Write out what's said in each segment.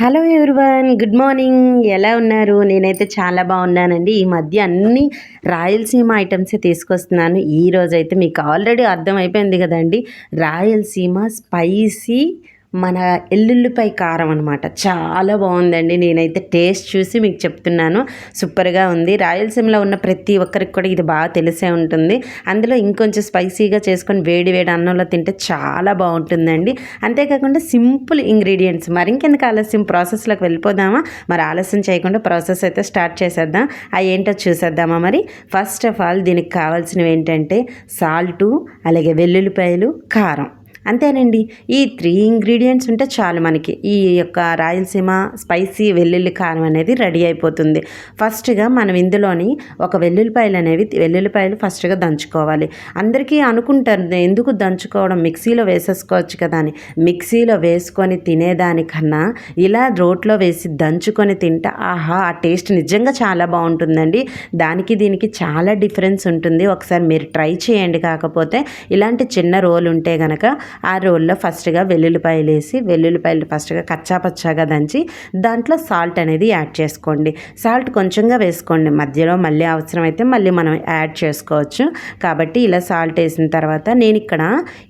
Hello everyone good morning ఎలా ఉన్నారు? నేనైతే చాలా బాగున్నానండి. ఈ మధ్య అన్ని రాయలసీమ ఐటమ్సే తీసుకొస్తున్నాను. ఈ అయితే మీకు ఆల్రెడీ అర్థమైపోయింది కదండి. రాయలసీమ స్పైసీ మన ఎల్లుల్లిపై కారం అనమాట చాలా బాగుందండి. నేనైతే టేస్ట్ చూసి మీకు చెప్తున్నాను. సూపర్గా ఉంది. రాయలసీమలో ఉన్న ప్రతి ఒక్కరికి కూడా ఇది బాగా తెలిసే ఉంటుంది. అందులో ఇంకొంచెం స్పైసీగా చేసుకొని వేడి వేడి అన్నంలో తింటే చాలా బాగుంటుందండి. అంతేకాకుండా సింపుల్ ఇంగ్రీడియంట్స్. మరి ఇంకెందుకు ఆలస్యం? ప్రాసెస్లోకి వెళ్ళిపోదామా? మరి ఆలస్యం చేయకుండా ప్రాసెస్ అయితే స్టార్ట్ చేసేద్దాం. అవి ఏంటో చూసేద్దామా మరి? ఫస్ట్ ఆఫ్ ఆల్ దీనికి కావాల్సినవి ఏంటంటే సాల్టు అలాగే వెల్లుల్లిపాయలు కారం. అంతేనండి. ఈ త్రీ ఇంగ్రీడియంట్స్ ఉంటే చాలు మనకి. ఈ యొక్క రాయలసీమ స్పైసీ వెల్లుల్లి కారం అనేది రెడీ అయిపోతుంది. ఫస్ట్గా మనం ఇందులోని ఒక వెల్లుల్లిపాయలు అనేవి వెల్లుల్లిపాయలు ఫస్ట్గా దంచుకోవాలి. అందరికీ అనుకుంటారు ఎందుకు దంచుకోవడం? మిక్సీలో వేసేసుకోవచ్చు కదా అని. మిక్సీలో వేసుకొని తినేదానికన్నా ఇలా రోట్లో వేసి దంచుకొని తింటే ఆహా ఆ టేస్ట్ నిజంగా చాలా బాగుంటుందండి. దానికి దీనికి చాలా డిఫరెన్స్ ఉంటుంది. ఒకసారి మీరు ట్రై చేయండి. కాకపోతే ఇలాంటి చిన్న రోల్ ఉంటే కనుక ఆ రోల్లో ఫస్ట్గా వెల్లుల్లిపాయలు వేసి వెల్లుల్లిపాయలు ఫస్ట్గా కచ్చా పచ్చాగా దంచి దాంట్లో సాల్ట్ అనేది యాడ్ చేసుకోండి. సాల్ట్ కొంచెంగా వేసుకోండి. మధ్యలో మళ్ళీ అవసరమైతే మళ్ళీ మనం యాడ్ చేసుకోవచ్చు. కాబట్టి ఇలా సాల్ట్ వేసిన తర్వాత నేను ఇక్కడ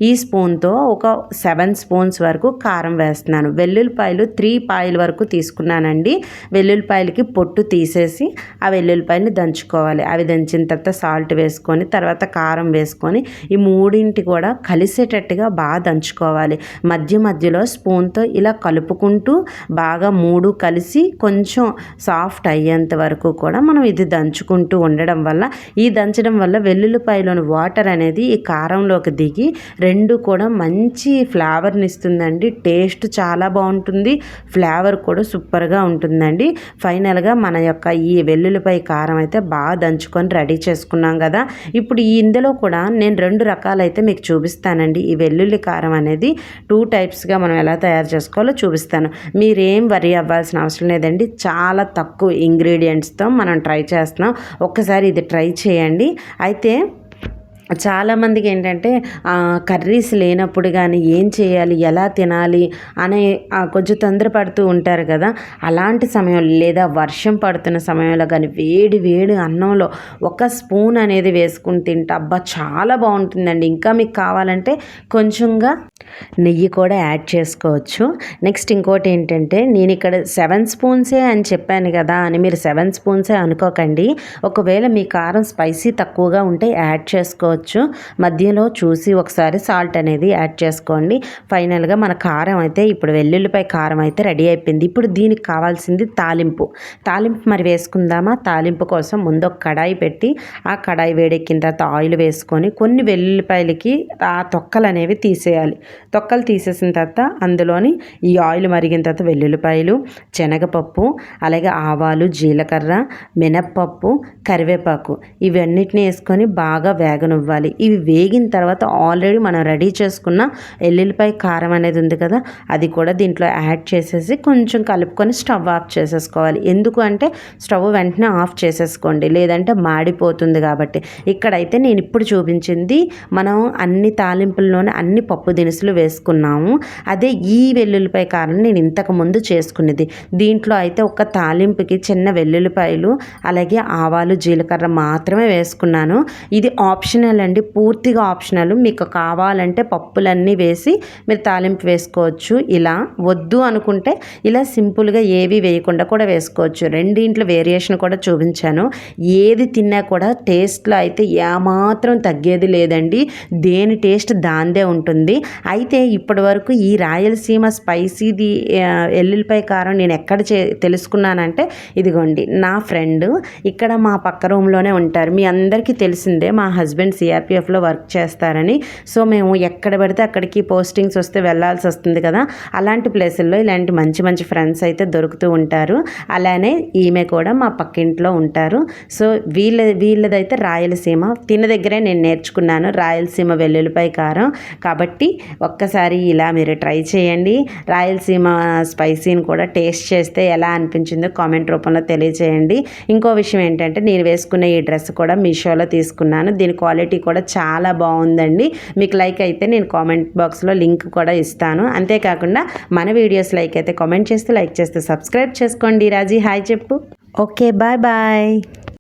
ఈ స్పూన్తో ఒక సెవెన్ స్పూన్స్ వరకు కారం వేస్తున్నాను. వెల్లుల్లిపాయలు త్రీ పాయల వరకు తీసుకున్నానండి. వెల్లుల్లిపాయలకి పొట్టు తీసేసి ఆ వెల్లుల్లిపాయలు దంచుకోవాలి. అవి దంచిన తర్వాత సాల్ట్ వేసుకొని తర్వాత కారం వేసుకొని ఈ మూడింటి కూడా కలిసేటట్టుగా బాగా బాగా దంచుకోవాలి మధ్య మధ్యలో స్పూన్తో ఇలా కలుపుకుంటూ బాగా మూడు కలిసి కొంచెం సాఫ్ట్ అయ్యేంత వరకు కూడా మనం ఇది దంచుకుంటూ ఉండడం వల్ల ఈ దంచడం వల్ల వెల్లుల్లిపాయలోని వాటర్ అనేది ఈ కారంలోకి దిగి రెండు కూడా మంచి ఫ్లేవర్ని ఇస్తుందండి. టేస్ట్ చాలా బాగుంటుంది. ఫ్లేవర్ కూడా సూపర్గా ఉంటుందండి. ఫైనల్గా మన యొక్క ఈ వెల్లుల్లిపాయ కారం అయితే బాగా దంచుకొని రెడీ చేసుకున్నాం కదా. ఇప్పుడు ఇందులో కూడా నేను రెండు రకాలైతే మీకు చూపిస్తానండి. ఈ వెల్లుల్లి కారం అనేది టూ టైప్స్గా మనం ఎలా తయారు చేసుకోవాలో చూపిస్తాను. మీరేం వరి అవ్వాల్సిన అవసరం లేదండి. చాలా తక్కువ ఇంగ్రీడియంట్స్తో మనం ట్రై చేస్తున్నాం. ఒక్కసారి ఇది ట్రై చేయండి. అయితే చాలామందికి ఏంటంటే కర్రీస్ లేనప్పుడు కానీ ఏం చేయాలి ఎలా తినాలి అనే కొంచెం తొందరపడుతూ ఉంటారు కదా. అలాంటి సమయంలో లేదా వర్షం పడుతున్న సమయంలో కానీ వేడి వేడి అన్నంలో ఒక స్పూన్ అనేది వేసుకుని తింటే అబ్బా చాలా బాగుంటుందండి. ఇంకా మీకు కావాలంటే కొంచెంగా నెయ్యి కూడా యాడ్ చేసుకోవచ్చు. నెక్స్ట్ ఇంకోటి ఏంటంటే నేను ఇక్కడ సెవెన్ స్పూన్సే అని చెప్పాను కదా అని మీరు సెవెన్ స్పూన్సే అనుకోకండి. ఒకవేళ మీ కారం స్పైసీ తక్కువగా ఉంటే యాడ్ చేసుకోవచ్చు. చేసుకోవచ్చు మధ్యలో చూసి ఒకసారి సాల్ట్ అనేది యాడ్ చేసుకోండి. ఫైనల్గా మన కారం అయితే ఇప్పుడు వెల్లుల్లిపై కారం అయితే రెడీ అయిపోయింది. ఇప్పుడు దీనికి కావాల్సింది తాలింపు. తాలింపు మరి వేసుకుందామా? తాలింపు కోసం ముందు ఒక కడాయి పెట్టి ఆ కడాయి వేడెక్కిన తర్వాత ఆయిల్ వేసుకొని కొన్ని వెల్లుల్లిపాయలకి ఆ తొక్కలు అనేవి తీసేయాలి. తొక్కలు తీసేసిన తర్వాత అందులోని ఈ ఆయిల్ మరిగిన తర్వాత వెల్లుల్లిపాయలు శనగపప్పు అలాగే ఆవాలు జీలకర్ర మినప్పప్పు కరివేపాకు ఇవన్నిటిని వేసుకొని బాగా వేగను ఇవ్వాలి. ఇవి వేగిన తర్వాత ఆల్రెడీ మనం రెడీ చేసుకున్న ఎల్లుల్లిపాయ కారం అనేది ఉంది కదా అది కూడా దీంట్లో యాడ్ చేసేసి కొంచెం కలుపుకొని స్టవ్ ఆఫ్ చేసేసుకోవాలి. ఎందుకు అంటే స్టవ్ వెంటనే ఆఫ్ చేసేసుకోండి లేదంటే మాడిపోతుంది కాబట్టి. ఇక్కడైతే నేను ఇప్పుడు చూపించింది మనం అన్ని తాలింపుల్లోనే అన్ని పప్పు దినుసులు వేసుకున్నాము. అదే ఈ వెల్లుల్లిపాయ కారం నేను ఇంతకు ముందు చేసుకునేది దీంట్లో అయితే ఒక తాలింపుకి చిన్న వెల్లుల్లిపాయలు అలాగే ఆవాలు జీలకర్ర మాత్రమే వేసుకున్నాను. ఇది ఆప్షనల్ ఆప్షనల్ అండి పూర్తిగా ఆప్షనల్. మీకు కావాలంటే పప్పులన్నీ వేసి మీరు తాలింపు వేసుకోవచ్చు. ఇలా వద్దు అనుకుంటే ఇలా సింపుల్గా ఏవి వేయకుండా కూడా వేసుకోవచ్చు. రెండింట్లో వేరియేషన్ కూడా చూపించాను. ఏది తిన్నా కూడా టేస్ట్లో అయితే ఏమాత్రం తగ్గేది లేదండి. దేని టేస్ట్ దాందే ఉంటుంది. అయితే ఇప్పటి వరకు ఈ రాయలసీమ స్పైసీది ఎల్లుల్లిపాయ కారం నేను ఎక్కడ చే తెలుసుకున్నానంటే ఇదిగోండి నా ఫ్రెండ్ ఇక్కడ మా పక్క రూమ్లోనే ఉంటారు. మీ అందరికీ తెలిసిందే మా హస్బెండ్ సిఆర్పిఎఫ్లో వర్క్ చేస్తారని. సో మేము ఎక్కడ పడితే అక్కడికి పోస్టింగ్స్ వస్తే వెళ్ళాల్సి వస్తుంది కదా. అలాంటి ప్లేసుల్లో ఇలాంటి మంచి మంచి ఫ్రెండ్స్ అయితే దొరుకుతూ ఉంటారు. అలానే ఈమె కూడా మా పక్కింట్లో ఉంటారు. సో వీళ్ళ వీళ్ళదైతే రాయలసీమ. తిన దగ్గరే నేను నేర్చుకున్నాను రాయలసీమ వెల్లుల్లిపాయ కారం. కాబట్టి ఒక్కసారి ఇలా మీరు ట్రై చేయండి. రాయలసీమ స్పైసీని కూడా టేస్ట్ చేస్తే ఎలా అనిపించిందో కామెంట్ రూపంలో తెలియజేయండి. ఇంకో విషయం ఏంటంటే నేను వేసుకున్న ఈ డ్రెస్ కూడా మీషోలో తీసుకున్నాను. దీని క్వాలిటీ క్వాలిటీ కూడా చాలా బాగుందండి. మీకు లైక్ అయితే నేను కామెంట్ బాక్స్లో లింక్ కూడా ఇస్తాను. అంతేకాకుండా మన వీడియోస్ లైక్ అయితే కామెంట్ చేస్తూ లైక్ చేస్తూ సబ్స్క్రైబ్ చేసుకోండి. రాజీ హాయ్ చెప్పు. Okay bye bye.